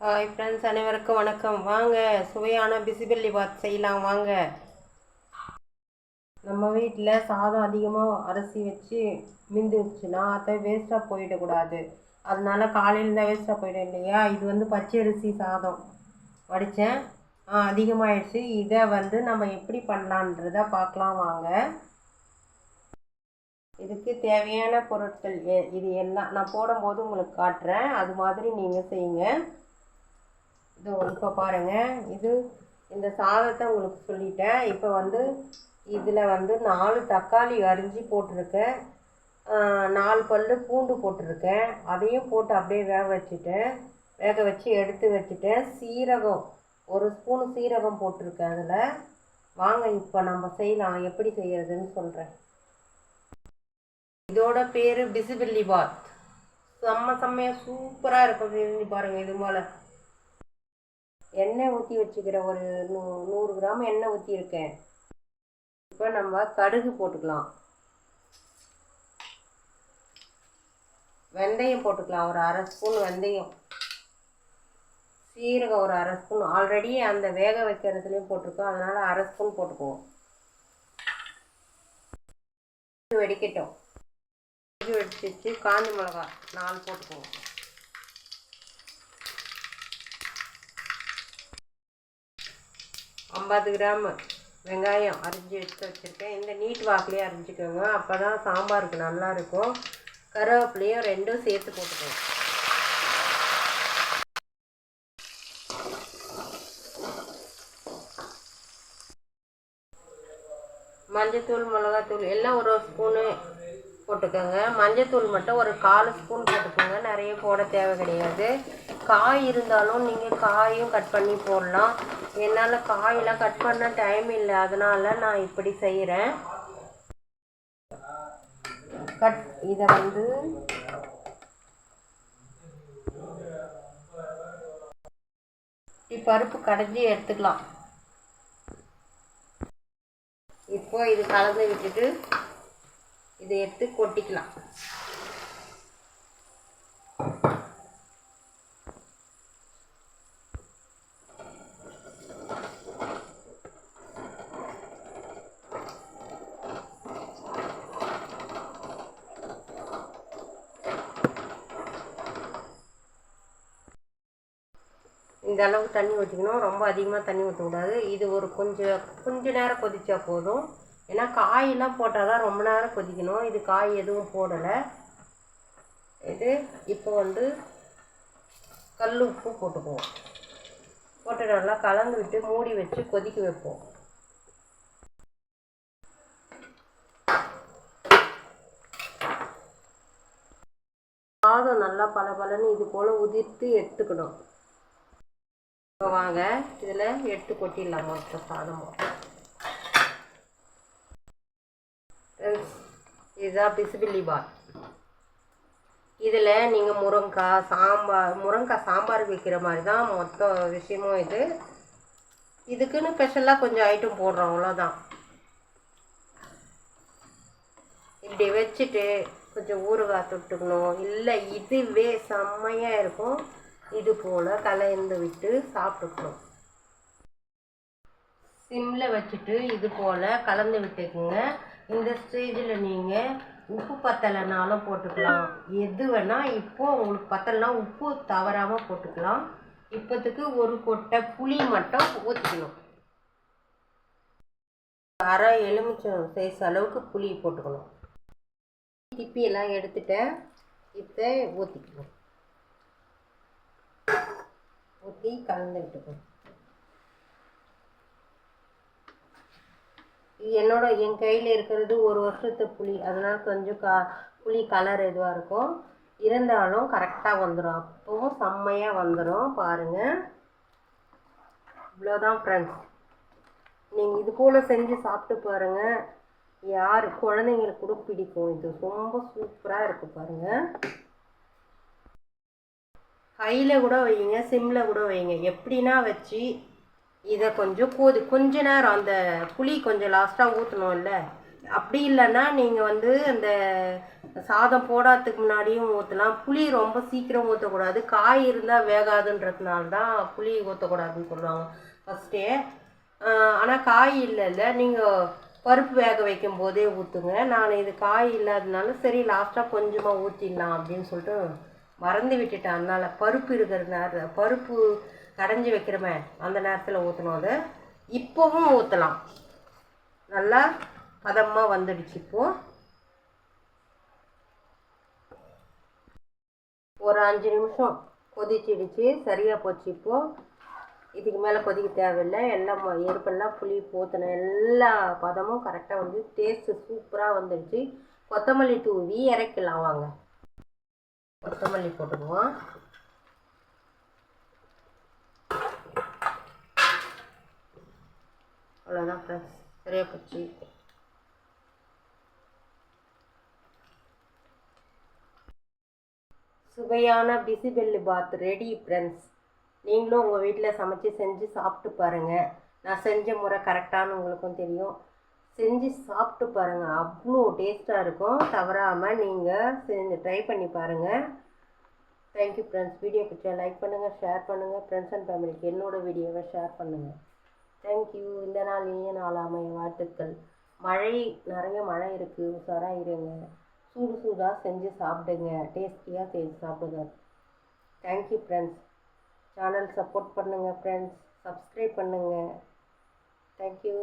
Hi friends அனைவருக்கும் வணக்கம். வாங்க சுவையான பிசிபெல்லி பாத் செய்யலாம். வாங்க. நம்ம வீட்டில் சாதம் அதிகமாக அரிசி வச்சு மிந்துச்சுன்னா அதை வேஸ்ட்டாக போயிடக்கூடாது. அதனால காலையில் தான் வேஸ்ட்டாக போயிடும் இல்லையா? இது வந்து பச்சை அரிசி சாதம் வடித்தேன் அதிகமாகிடுச்சு இதை வந்து நம்ம எப்படி பண்ணலான்றத பார்க்கலாம். வாங்க. இதுக்கு தேவையான பொருட்கள் எ- இது எல்லாம் நான் போடும்போது உங்களுக்கு காட்டுறேன். அது மாதிரி நீங்கள் செய்யுங்க. இது இப்போ பாருங்கள் இது இந்த சாதத்தை உங்களுக்கு சொல்லிட்டேன். இப்போ வந்து இதில் வந்து நாலு தக்காளி அரிஞ்சு போட்டிருக்கேன். நாலு பல் பூண்டு போட்டிருக்கேன். அதையும் போட்டு அப்படியே வேக வச்சுட்டேன் வேக வச்சு எடுத்து வச்சுட்டேன் சீரகம் ஒரு ஸ்பூன் சீரகம் போட்டிருக்கேன் அதில். வாங்க இப்போ நம்ம செய்யலாம். எப்படி செய்யறதுன்னு சொல்கிறேன் இதோட பேர் பிசிபில்லி பாத். செம்ம செம்மையாக சூப்பராக இருக்கும். செஞ்சு பாருங்கள் இது போல். எண்ணெய் ஊற்றி வச்சுக்கிற ஒரு நூ நூறு கிராம் எண்ணெய் ஊற்றியிருக்கேன் இப்போ நம்ம கடுகு போட்டுக்கலாம். வெந்தயம் போட்டுக்கலாம். ஒரு அரை ஸ்பூன் வெந்தயம். சீரகம் ஒரு அரை ஸ்பூன். ஆல்ரெடி அந்த வேக வைக்கிறதுலேயும் போட்டிருக்கோம். அதனால் அரை ஸ்பூன் போட்டுக்குவோம். வெடிக்கட்டும். வெடிச்சு வெடிச்சிச்சு காஞ்ச மிளகா நாலு போட்டுக்குவோம். ஐம்பது கிராம் வெங்காயம் அரிஞ்சு எடுத்து வச்சுருக்கேன். இந்த நீட் வாக்குலேயே அரிஞ்சிக்கோங்க. அப்போ தான் சாம்பாருக்கு நல்லா இருக்கும் கருவேப்பிலையும் ரெண்டும் சேர்த்து போட்டுக்கோங்க. மஞ்சத்தூள் மிளகாத்தூள் எல்லாம் ஒரு ஒரு ஸ்பூனு போட்டுக்கோங்க. மஞ்சத்தூள் மட்டும் ஒரு கால் ஸ்பூன் போட்டுக்கோங்க. நிறைய போட தேவை கிடையாது. காய் இருந்தாலும் நீங்கள் காயும் கட் பண்ணி போடலாம். என்னால் காயெல்லாம் கட் பண்ண டைம் இல்லை. அதனால் நான் இப்படி செய்கிறேன் கட் இதை வந்து இப்படி பருப்பு கடைஞ்சி எடுத்துக்கலாம். இப்போ இது கலந்து விட்டுட்டு இதை எடுத்து கொட்டிக்கலாம். இந்த அளவு தண்ணி ஊற்றிக்கணும் ரொம்ப அதிகமாக தண்ணி ஊற்றக்கூடாது இது ஒரு கொஞ்சம் கொஞ்ச நேரம் கொதிச்சா போதும். ஏன்னா காயெல்லாம் போட்டால் தான் ரொம்ப நேரம் கொதிக்கணும். இது காய் எதுவும் போடலை. இது இப்போ வந்து கல் உப்பு போட்டுக்குவோம். போட்டு நல்லா கலந்து விட்டு மூடி வச்சு கொதிக்க வைப்போம். சாதம் நல்லா பளபளன்னு இது போல் உதிர்த்து எடுத்துக்கணும். இப்போ வாங்க இதில் எடுத்து கொட்டிடலாம் மொத்த சாதமும் இதுதான் பிசுபில்லி பாத் இதில் நீங்கள் முருங்காய் சாம்பார் முருங்காய் சாம்பார் வைக்கிற மாதிரி தான் மொத்த விஷயமும் இது. இதுக்குன்னு ஸ்பெஷலாக கொஞ்சம் ஐட்டம் போடுறோம் அவ்வளோதான் இப்படி வச்சுட்டு கொஞ்சம் ஊறுகாய் தொட்டுக்கணும். இல்லை இதுவே செம்மையாக இருக்கும். இது போல் கலந்து விட்டு சாப்பிட்டுக்கணும் சிம்மில் வச்சுட்டு இது போல் கலந்து விட்டுக்குங்க. இந்த ஸ்டேஜில் நீங்கள் உப்பு பத்தலைனாலும் போட்டுக்கலாம். எது வேணால் இப்போது உங்களுக்கு பத்தலைனா உப்பு தவறாமல் போட்டுக்கலாம். இப்போத்துக்கு ஒரு கொட்டை புளி மட்டும் ஊற்றிக்கணும் அரை எலுமிச்சம் சைஸ் அளவுக்கு புளி போட்டுக்கணும். திப்பியெல்லாம் எடுத்துட்டேன். இப்போ ஊற்றிக்கணும் ஊற்றி கலந்து விட்டுக்கணும் என்னோட என் கையில் இருக்கிறது ஒரு வருஷத்து புளி அதனால் கொஞ்சம் கா புளி கலர் இதுவாக இருக்கும். இருந்தாலும் கரெக்டாக வந்துடும் அப்பவும் செம்மையாக வந்துடும் பாருங்கள் இவ்வளோதான் ஃப்ரெண்ட்ஸ் நீங்கள் இது போல் செஞ்சு சாப்பிட்டு பாருங்கள் யார் குழந்தைங்களுக்கு கூட பிடிக்கும். இது ரொம்ப சூப்பராக இருக்குது பாருங்கள் ஹையில் கூட வைங்க சிம்மில் கூட வைங்க. எப்படின்னா வச்சு இதை கொஞ்சம் கொதி கொஞ்ச நேரம் அந்த புளி கொஞ்சம் லாஸ்ட்டாக ஊற்றணும்ல அப்படி இல்லைன்னா நீங்கள் வந்து அந்த சாதம் போடாததுக்கு முன்னாடியும் ஊற்றலாம் புளி ரொம்ப சீக்கிரம் ஊற்றக்கூடாது காய் இருந்தால் வேகாதுன்றதுனால தான் புளி ஊற்றக்கூடாதுன்னு சொல்லுவாங்க ஃபஸ்ட்டே ஆனால் காய் இல்லைல்ல. நீங்கள் பருப்பு வேக வைக்கும் போதே ஊற்றுங்க நான் இது காய் இல்லாததுனால சரி லாஸ்ட்டாக கொஞ்சமாக ஊற்றிடலாம் அப்படின்னு சொல்லிட்டு மறந்து விட்டுட்டேன். அதனால் பருப்பு இருக்கிற நேரத்தில் பருப்பு கடைஞ்சி வைக்கிறோமே அந்த நேரத்தில் ஊற்றணும் அதை. இப்போவும் ஊற்றலாம் நல்லா பதமாக வந்துடுச்சு இப்போது ஒரு அஞ்சு நிமிஷம் கொதிச்சிடுச்சு. சரியாக போச்சு இப்போது இதுக்கு மேலே கொதிக்க தேவையில்லை. எல்லாம் ம- எருப்பெல்லாம் புளி போத்தணும் எல்லா பதமும் கரெக்டாக வந்து டேஸ்ட்டு சூப்பராக வந்துடுச்சு. கொத்தமல்லி தூவி இறக்கலாம் வாங்க. கொத்தமல்லி போட்டுக்குவோம். அவ்வளோதான் ஃப்ரெண்ட்ஸ் சரியாக போச்சு சுவையான பிசிபெல்லு பாத் ரெடி ஃப்ரெண்ட்ஸ் நீங்களும் உங்கள் வீட்டில் சமைச்சு செஞ்சு சாப்பிட்டு பாருங்கள் நான் செஞ்ச முறை கரெக்டானு உங்களுக்கும் தெரியும். செஞ்சு சாப்பிட்டு பாருங்கள் அவ்வளோ டேஸ்ட்டாக இருக்கும். தவறாமல் நீங்கள் செஞ்சு ட்ரை பண்ணி பாருங்கள் தேங்க்யூ ஃப்ரெண்ட்ஸ் வீடியோ பிடிச்சா லைக் பண்ணுங்கள் ஷேர் பண்ணுங்கள் ஃப்ரெண்ட்ஸ் அண்ட் ஃபேமிலிக்கு என்னோட வீடியோவை ஷேர் பண்ணுங்கள் தேங்க்யூ இந்த நாள் இனிய நாள் வாழ்த்துக்கள். மழை நிறைய மழை இருக்குது உஷாராக இருங்க. சூடு சூடாக செஞ்சு சாப்பிடுங்க. டேஸ்டியாக செஞ்சு சாப்பிடுங்க. Thank you friends channel support பண்ணுங்கள் ஃப்ரெண்ட்ஸ் சப்ஸ்கிரைப் பண்ணுங்கள் தேங்க்யூ